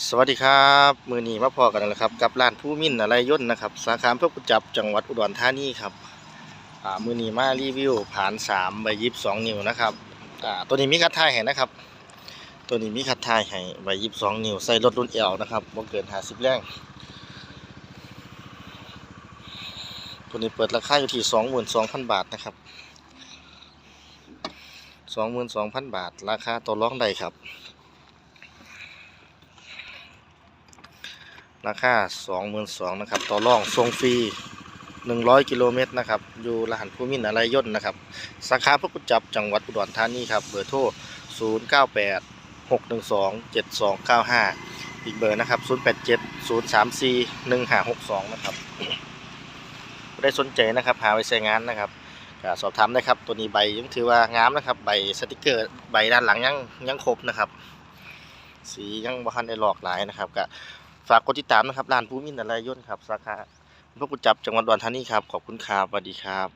สวัสดีครับ มือนีมาพอกันแล้วครับ กับร้านผู้มิ่นอะไรย่นนะครับ สาขาเพื่อกุจับจังหวัดอุดรธานีครับอ่ามือนีมารีวิวผ่าน3ใบยิบ2นิ้วนะครับอ่าตัวนี้มีคัดท้ายให้นะครับ ตัวนี้มีคัดท้ายให้ใบยิบ2นิ้วใส่รถรุ่นเอลนะครับบ่เกิน50แรงตัวนี้เปิดราคาอยู่ที่22,000บาทนะครับ22,000บาท ราคาต่อรองได้ครับ ราคา22,000นะครับ ต่อรองส่งฟรี 100 กิโลเมตรนะครับ อยู่รหัสภูมินอะไรยนนะครับ สาขาพระกุจับจังหวัดอุดรธานีครับ เบอร์โทร 098 612 7295 อีกเบอร์นะครับ 087 034 1562 นะครับได้สนใจนะครับ หาไว้ใช้งานนะครับก็สอบถามได้ครับ ตัวนี้ใบยังถือว่างามนะครับ ใบสติกเกอร์ใบด้านหลังยังยังครบนะครับ สียังบ่ทันได้หลอกหลายนะครับก็ ฝากกดติดตามนะครับร้านภูมินอะไรยนต์ครับ สาขาพระกุจับจังหวัดอุดรธานีครับ ขอบคุณครับสวัสดีครับ